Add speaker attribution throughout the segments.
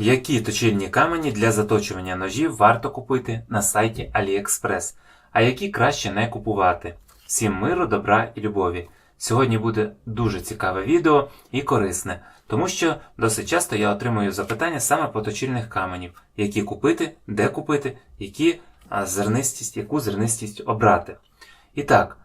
Speaker 1: Які точильні камені для заточування ножів варто купити на сайті AliExpress, а які краще не купувати? Всім миру, добра і любові. Сьогодні буде дуже цікаве відео і корисне, тому що досить часто я отримую запитання саме по точильних каменів, які купити, де купити, які зернистість, яку зернистість обрати. І так,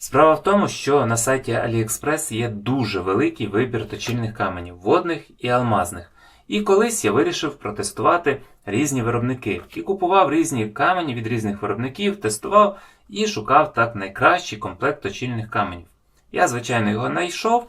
Speaker 1: Справа в тому, що на сайті AliExpress є дуже великий вибір точильних каменів водних і алмазних. І колись я вирішив протестувати різні виробники і купував різні камені від різних виробників, тестував і шукав так найкращий комплект точильних каменів. Я, звичайно, його знайшов,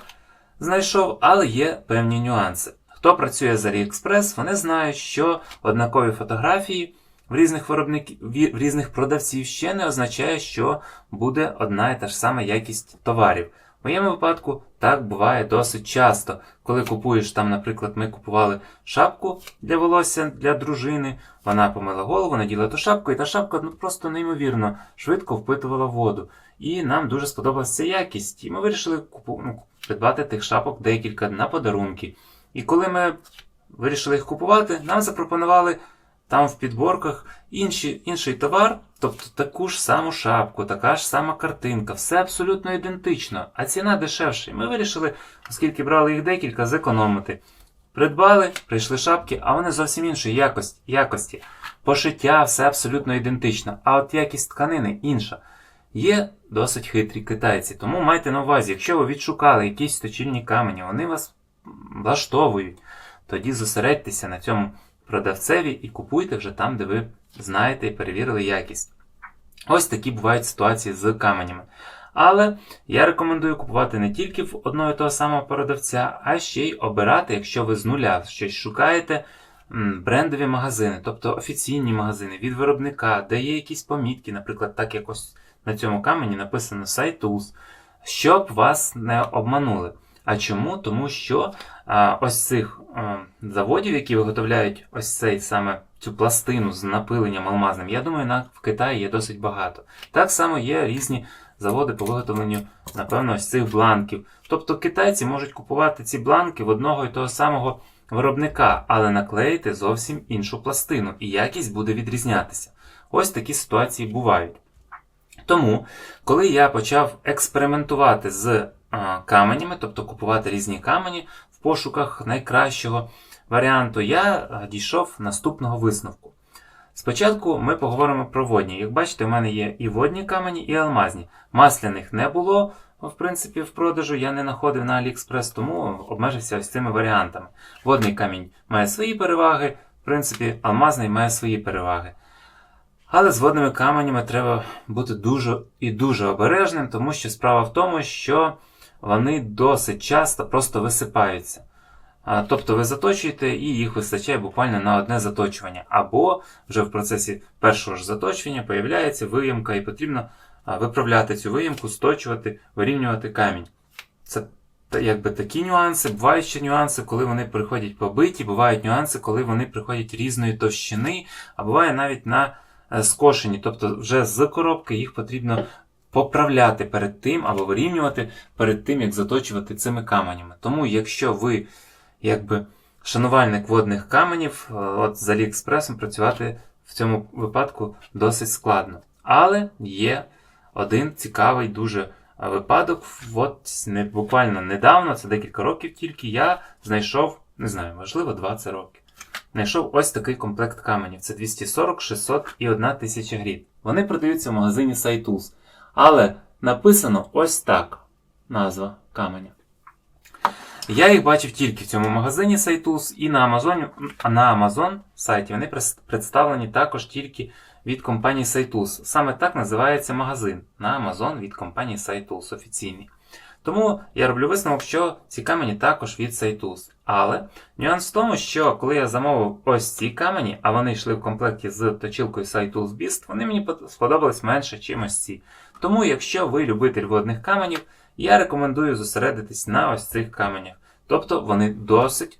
Speaker 1: знайшов, але є певні нюанси. Хто працює з AliExpress, вони знають, що однакові фотографії в різних виробників, в різних продавців ще не означає, що буде одна і та ж сама якість товарів. В моєму випадку так буває досить часто. Коли купуєш там, наприклад, ми купували шапку для волосся для дружини, вона помила голову, наділа ту шапку, і та шапка ну, просто неймовірно швидко впитувала воду. І нам дуже сподобалася якість. І ми вирішили купу... ну, придбати тих шапок декілька на подарунки. І коли ми вирішили їх купувати, нам запропонували там в підборках інші, інший товар, тобто таку ж саму шапку, така ж сама картинка, все абсолютно ідентично, а ціна дешевша. Ми вирішили, оскільки брали їх декілька, зекономити. Придбали, прийшли шапки, а вони зовсім іншої якості. якості. Пошиття все абсолютно ідентично, а от якість тканини інша. Є досить хитрі китайці, тому майте на увазі, якщо ви відшукали якісь точильні камені, вони вас влаштовують, тоді зосередьтеся на цьому продавцеві і купуйте вже там, де ви знаєте і перевірили якість. Ось такі бувають ситуації з каменями. Але я рекомендую купувати не тільки в одного і того самого продавця, а ще й обирати, якщо ви з нуля щось шукаєте, брендові магазини, тобто офіційні магазини від виробника, де є якісь помітки, наприклад, так якось на цьому камені написано SiteTools, щоб вас не обманули. А чому? Тому що а, ось цих а, заводів, які виготовляють ось цей саме цю пластину з напиленням алмазним, я думаю, на, в Китаї є досить багато. Так само є різні заводи по виготовленню, напевно, ось цих бланків. Тобто китайці можуть купувати ці бланки в одного і того самого виробника, але наклеїти зовсім іншу пластину, і якість буде відрізнятися. Ось такі ситуації бувають. Тому, коли я почав експериментувати з каменями, тобто купувати різні камені в пошуках найкращого варіанту, я дійшов наступного висновку. Спочатку ми поговоримо про водні. Як бачите, у мене є і водні камені, і алмазні. Масляних не було, в принципі, в продажу я не знаходив на AliExpress, тому обмежився ось цими варіантами. Водний камінь має свої переваги, в принципі, алмазний має свої переваги. Але з водними каменями треба бути дуже і дуже обережним, тому що справа в тому, що вони досить часто просто висипаються. Тобто ви заточуєте і їх вистачає буквально на одне заточування. Або вже в процесі першого ж заточення появляється виємка, і потрібно виправляти цю виємку, сточувати, вирівнювати камінь. Це якби такі нюанси. Бувають ще нюанси, коли вони приходять побиті, бувають нюанси, коли вони приходять різної товщини, а буває навіть на е, скошені. Тобто вже з коробки їх потрібно поправляти перед тим або вирівнювати перед тим, як заточувати цими каменями. Тому, якщо ви, якби шанувальник водних каменів, е, от з Аліекспресом працювати в цьому випадку досить складно. Але є один цікавий дуже випадок. От не, буквально недавно, це декілька років тільки, я знайшов, не знаю, можливо, 20 років. Знайшов ось такий комплект каменів. Це 240, 600 і 1 тисяча гріт. Вони продаються в магазині SiteTools. Але написано ось так назва каменя. Я їх бачив тільки в цьому магазині SiteTools і на Amazon, на Amazon сайті вони представлені також тільки від компанії SiteTools. Саме так називається магазин на Amazon від компанії SiteTools офіційний. Тому я роблю висновок, що ці камені також від SiteTools. Але нюанс в тому, що коли я замовив ось ці камені, а вони йшли в комплекті з точилкою SiteTools Beast, вони мені сподобались менше, чим ось ці. Тому, якщо ви любитель водних каменів, я рекомендую зосередитись на ось цих каменях. Тобто вони досить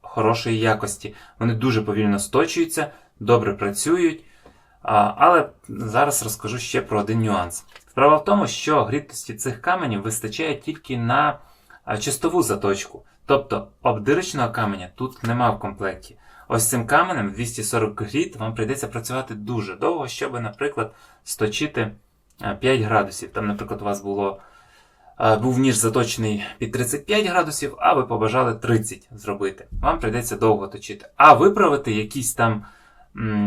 Speaker 1: хорошої якості. Вони дуже повільно сточуються, добре працюють. Але зараз розкажу ще про один нюанс. Справа в тому, що грітості цих каменів вистачає тільки на чистову заточку. Тобто обдирочного каменя тут нема в комплекті. Ось цим каменем 240 гріт вам прийдеться працювати дуже довго, щоб, наприклад, сточити е, 5 градусів. Там, наприклад, у вас було, е, був ніж заточений під 35 градусів, а ви побажали 30 зробити. Вам прийдеться довго точити. А виправити якісь там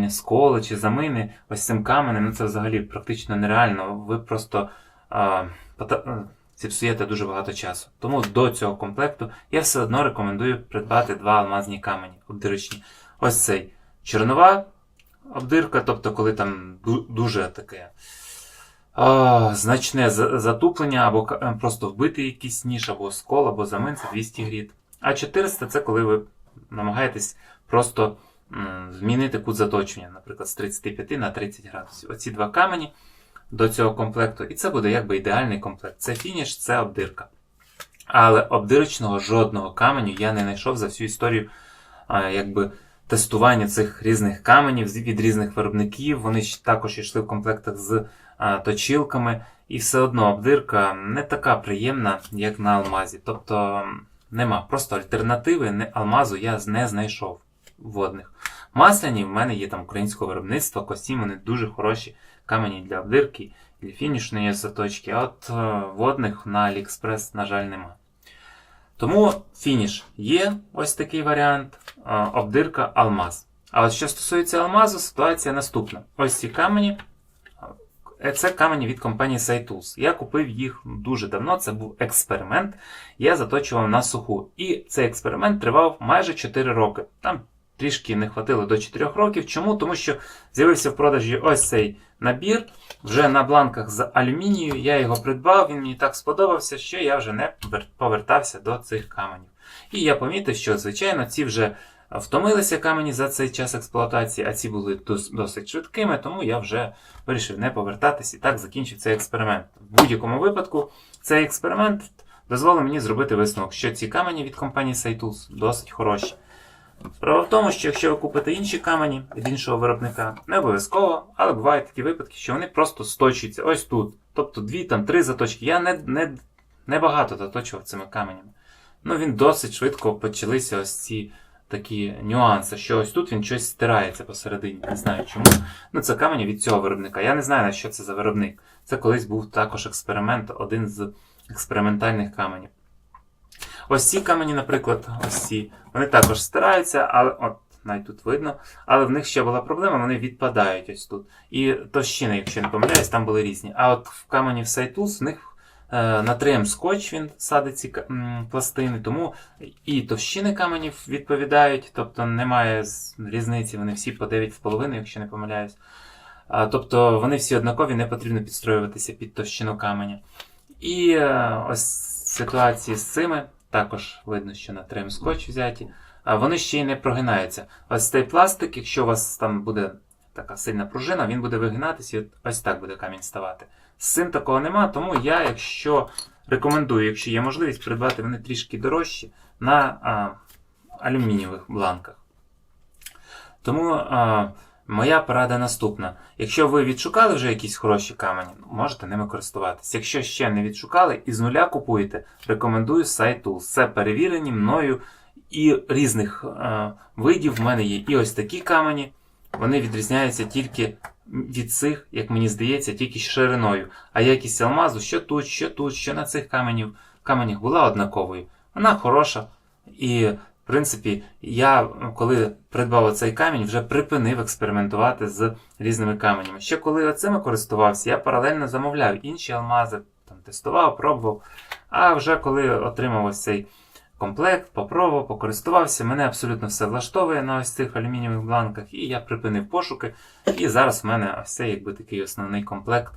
Speaker 1: сколи чи замини ось цим каменем, ну це взагалі практично нереально. Ви просто а, е, зіпсуєте дуже багато часу. Тому до цього комплекту я все одно рекомендую придбати два алмазні камені обдирочні. Ось цей чорнова обдирка, тобто коли там дуже таке а, значне затуплення, або е, просто вбитий якийсь ніж, або скол, або замин, це 200 гріт. А 400 це коли ви намагаєтесь просто змінити кут заточення, наприклад, з 35 на 30 градусів. Оці два камені до цього комплекту, і це буде якби ідеальний комплект. Це фініш, це обдирка. Але обдирочного жодного каменю я не знайшов за всю історію якби, тестування цих різних каменів від різних виробників. Вони також йшли в комплектах з точилками, і все одно обдирка не така приємна, як на алмазі. Тобто нема. Просто альтернативи алмазу я не знайшов водних. Масляні в мене є там українського виробництва, костім, вони дуже хороші камені для обдирки, для фінішної заточки, а от е, водних на AliExpress, на жаль, нема. Тому фініш є ось такий варіант, е, обдирка алмаз. А от що стосується алмазу, ситуація наступна. Ось ці камені. е, Це камені від компанії SciTools. Я купив їх дуже давно, це був експеримент. Я заточував на суху. І цей експеримент тривав майже 4 роки. Там трішки не хватило до 4 років. Чому? Тому що з'явився в продажі ось цей набір. Вже на бланках з алюмінію. Я його придбав, він мені так сподобався, що я вже не повертався до цих каменів. І я помітив, що, звичайно, ці вже втомилися камені за цей час експлуатації, а ці були досить швидкими, тому я вже вирішив не повертатись і так закінчив цей експеримент. В будь-якому випадку цей експеримент дозволив мені зробити висновок, що ці камені від компанії SciTools досить хороші. Справа в тому, що якщо ви купите інші камені від іншого виробника, не обов'язково, але бувають такі випадки, що вони просто сточуються ось тут. Тобто дві, там три заточки. Я не, не, не багато заточував цими каменями. Ну він досить швидко почалися ось ці такі нюанси, що ось тут він щось стирається посередині. Не знаю чому. Ну це камені від цього виробника. Я не знаю, на що це за виробник. Це колись був також експеримент, один з експериментальних каменів. Ось ці камені, наприклад, ось ці, вони також стираються, але от навіть тут видно, але в них ще була проблема, вони відпадають ось тут. І товщини, якщо не помиляюсь, там були різні. А от в камені в Сайтус в них е, на 3М скотч він садить ці м, пластини, тому і товщини каменів відповідають, тобто немає різниці, вони всі по 9,5, якщо не помиляюсь. А, тобто вони всі однакові, не потрібно підстроюватися під товщину каменя. І е, ось ситуації з цими також видно, що на 3М скотч взяті. А вони ще й не прогинаються. Ось цей пластик, якщо у вас там буде така сильна пружина, він буде вигинатися і ось так буде камінь ставати. З цим такого нема, тому я, якщо рекомендую, якщо є можливість, придбати вони трішки дорожчі на а, алюмінієвих бланках. Тому а, моя порада наступна. Якщо ви відшукали вже якісь хороші камені, можете ними користуватися. Якщо ще не відшукали і з нуля купуєте, рекомендую сайт Tools. Це перевірені мною і різних е, видів. В мене є і ось такі камені. Вони відрізняються тільки від цих, як мені здається, тільки шириною. А якість алмазу, що тут, що тут, що на цих каменів, каменях була однаковою. Вона хороша. І, в принципі, я, коли придбав цей камінь, вже припинив експериментувати з різними каменями. Ще коли оцими користувався, я паралельно замовляв інші алмази, там, тестував, пробував. А вже коли отримав ось цей комплект, попробував, покористувався, мене абсолютно все влаштовує на ось цих алюмінієвих бланках, і я припинив пошуки. І зараз в мене ось цей якби такий основний комплект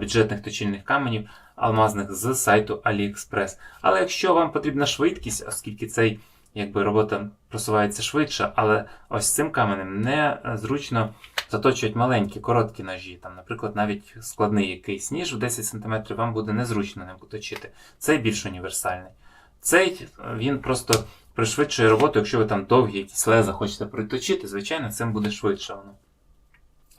Speaker 1: бюджетних точильних каменів алмазних з сайту AliExpress. Але якщо вам потрібна швидкість, оскільки цей якби робота просувається швидше, але ось цим каменем не е, зручно заточують маленькі, короткі ножі. Там, наприклад, навіть складний якийсь ніж в 10 см вам буде незручно ним точити. Цей більш універсальний. Цей е, він просто пришвидшує роботу, якщо ви там довгі якісь леза хочете приточити, звичайно, цим буде швидше воно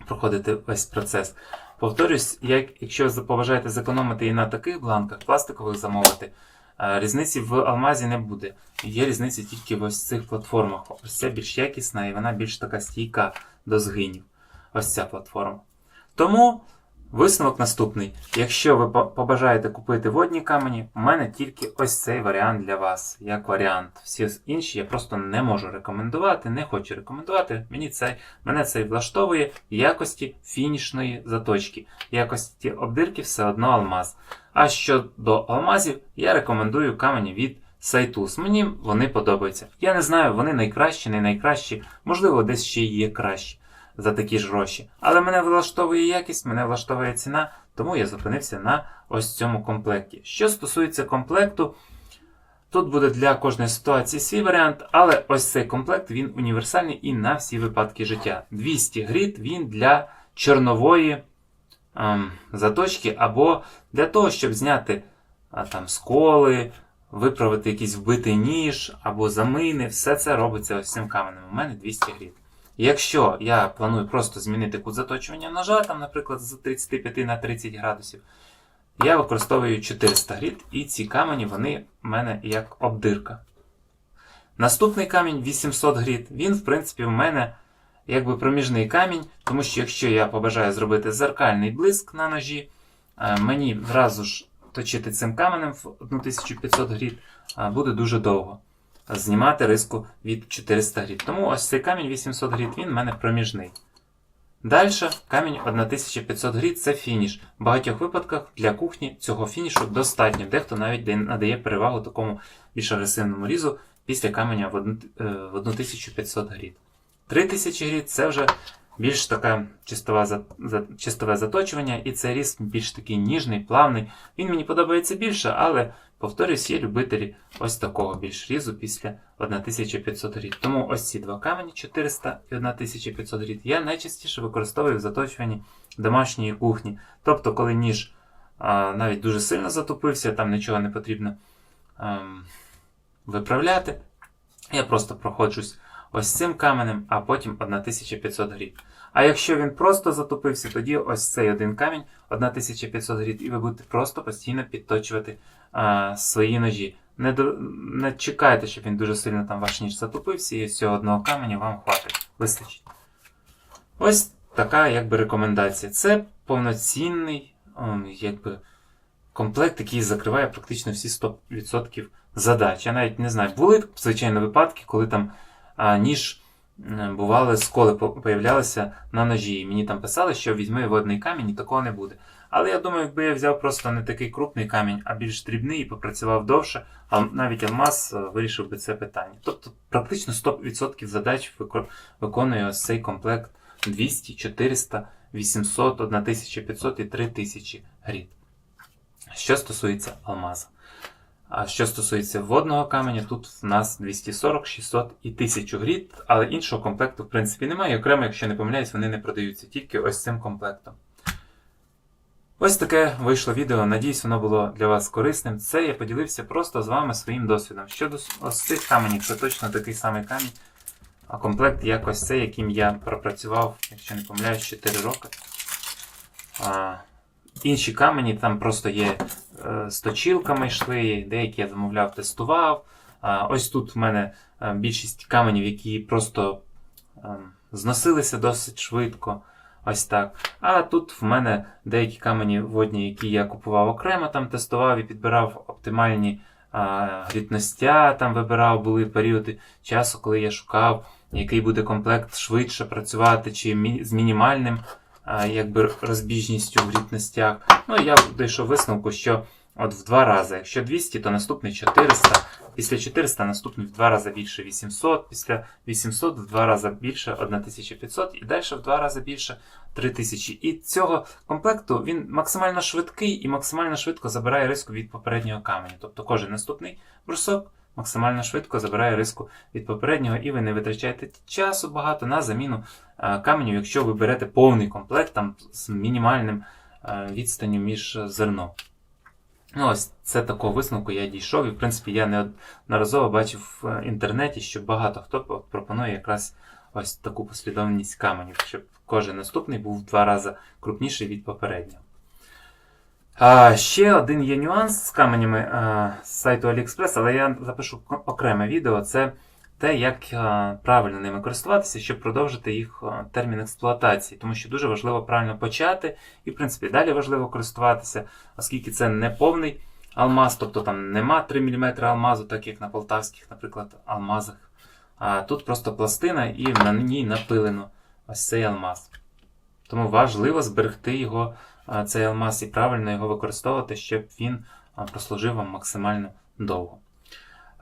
Speaker 1: проходити весь процес. Повторюсь, як, якщо ви побажаєте зекономити і на таких бланках, пластикових замовити, Різниці в алмазі не буде. Є різниця тільки в ось цих платформах. Ось ця більш якісна і вона більш така стійка до згинів. Ось ця платформа. Тому висновок наступний. Якщо ви побажаєте купити водні камені, у мене тільки ось цей варіант для вас, як варіант. Всі інші я просто не можу рекомендувати, не хочу рекомендувати. Мені цей, мене цей влаштовує якості фінішної заточки. Якості обдирки все одно алмаз. А щодо алмазів, я рекомендую камені від Сайтус. Мені вони подобаються. Я не знаю, вони найкращі, не найкращі, можливо, десь ще є кращі за такі ж гроші. Але мене влаштовує якість, мене влаштовує ціна, тому я зупинився на ось цьому комплекті. Що стосується комплекту, тут буде для кожної ситуації свій варіант, але ось цей комплект він універсальний і на всі випадки життя. 200 грит він для чорнової ем, заточки або для того, щоб зняти а, там сколи, виправити якийсь вбитий ніж або замини. Все це робиться ось цим каменем. У мене 200 грит. Якщо я планую просто змінити кут заточування ножа, там, наприклад, з 35 на 30 градусів, я використовую 400 грит, і ці камені вони в мене як обдирка. Наступний камінь 800 грит. Він, в принципі, в мене якби проміжний камінь, тому що якщо я побажаю зробити зеркальний блиск на ножі, е, мені зразу ж точити цим каменем в 1500 грит е, буде дуже довго. Знімати риску від 400 грит. Тому ось цей камінь 800 грит, він в мене проміжний. Далі камінь 1500 грит це фініш. В багатьох випадках для кухні цього фінішу достатньо. Дехто навіть надає перевагу такому більш агресивному різу після каменя в одну- е, в 1500 грит. 3000 грит це вже більш за- чистове заточування, і цей різ більш такий ніжний, плавний. Він мені подобається більше, але, повторюсь, є любителі ось такого більш різу після 1500 рід. Тому ось ці два камені 400 і 1500 рід я найчастіше використовую в заточуванні домашньої кухні. Тобто, коли ніж а, навіть дуже сильно затупився, там нічого не потрібно а, виправляти. Я просто проходжусь ось цим каменем, а потім 1500 грит. А якщо він просто затопився, тоді ось цей один камінь 1500 грит, і ви будете просто постійно підточувати а, свої ножі. Не, до- не чекайте, щоб він дуже сильно там ваш ніж затопився, і з цього одного каменя вам хватить. Вистачить. Ось така якби рекомендація. Це повноцінний якби, комплект, який закриває практично всі 100% задач. Я навіть не знаю, були звичайно випадки, коли там ніж бували сколи по- появлялися на ножі. І мені там писали, що візьми водний камінь, і такого не буде. Але я думаю, якби я взяв просто не такий крупний камінь, а більш дрібний і попрацював довше, а навіть алмаз е, вирішив би це питання. Тобто практично 100% задач вико- виконує ось цей комплект 200, 400, 800, 1500 і 3000 грит. Що стосується алмаза. А що стосується водного каменя, тут в нас 240, 600 і 1000 грит, але іншого комплекту в принципі немає. Окремо, якщо не помиляюсь, вони не продаються тільки ось цим комплектом. Ось таке вийшло відео. Надіюсь, воно було для вас корисним. Це я поділився просто з вами своїм досвідом. Щодо ось цих каменів, це точно такий самий камінь. А комплект як ось цей, яким я пропрацював, якщо не помиляюсь, 4 роки. А, інші камені там просто є з точилками йшли, деякі я замовляв, тестував. Ось тут в мене е, більшість каменів, які просто е, зносилися досить швидко. Ось так. А тут в мене деякі камені водні, які я купував окремо, там тестував і підбирав оптимальні грітностя, там вибирав, були періоди часу, коли я шукав, який буде комплект швидше працювати, чи з мінімальним якби розбіжністю в грітностях. Ну я дійшов висновку, що от в два рази. Якщо 200, то наступний 400. Після 400 наступний в два рази більше 800, після 800 в два рази більше 1500 і далі в два рази більше 3000. І цього комплекту він максимально швидкий і максимально швидко забирає риску від попереднього каменю. Тобто кожен наступний брусок максимально швидко забирає риску від попереднього, і ви не витрачаєте часу багато на заміну е, каменю, якщо ви берете повний комплект там, з мінімальним е, відстанню між зерном. Ну, ось це такого висновку я дійшов, і в принципі я неодноразово бачив в інтернеті, що багато хто пропонує якраз ось таку послідовність каменів, щоб кожен наступний був в два рази крупніший від попереднього. А, ще один є нюанс з каменями а, з сайту AliExpress, але я запишу окреме відео. Це те, як а, правильно ними користуватися, щоб продовжити їх а, термін експлуатації. Тому що дуже важливо правильно почати, і, в принципі, далі важливо користуватися, оскільки це не повний алмаз, тобто там нема 3 мм алмазу, так як на полтавських, наприклад, алмазах. А тут просто пластина і на ній напилено ось цей алмаз. Тому важливо зберегти його, цей алмаз, і правильно його використовувати, щоб він прослужив вам максимально довго.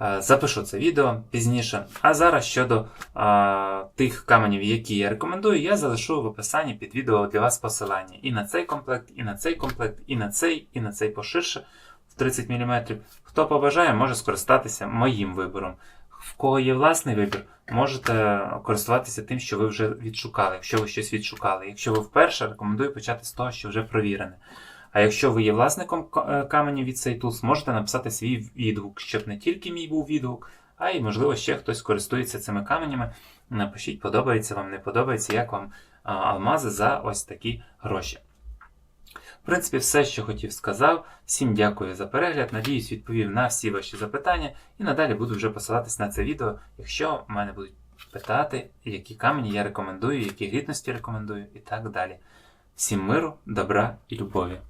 Speaker 1: Е, Запишу це відео пізніше. А зараз щодо а, тих каменів, які я рекомендую, я залишу в описанні під відео для вас посилання і на цей комплект, і на цей комплект, і на цей, і на цей поширше в 30 мм. Хто побажає, може скористатися моїм вибором. В кого є власний вибір, можете користуватися тим, що ви вже відшукали, якщо ви щось відшукали. Якщо ви вперше, рекомендую почати з того, що вже провірене. А якщо ви є власником е, каменів від SayTools, можете написати свій відгук, щоб не тільки мій був відгук, а й, можливо, ще хтось користується цими каменями. Напишіть, подобається вам, не подобається, як вам алмази за ось такі гроші. Принципі, все, що хотів, сказав. Всім дякую за перегляд. Надіюсь, відповів на всі ваші запитання. І надалі буду вже посилатись на це відео, якщо в мене будуть питати, які камені я рекомендую, які гідності рекомендую і так далі. Всім миру, добра і любові.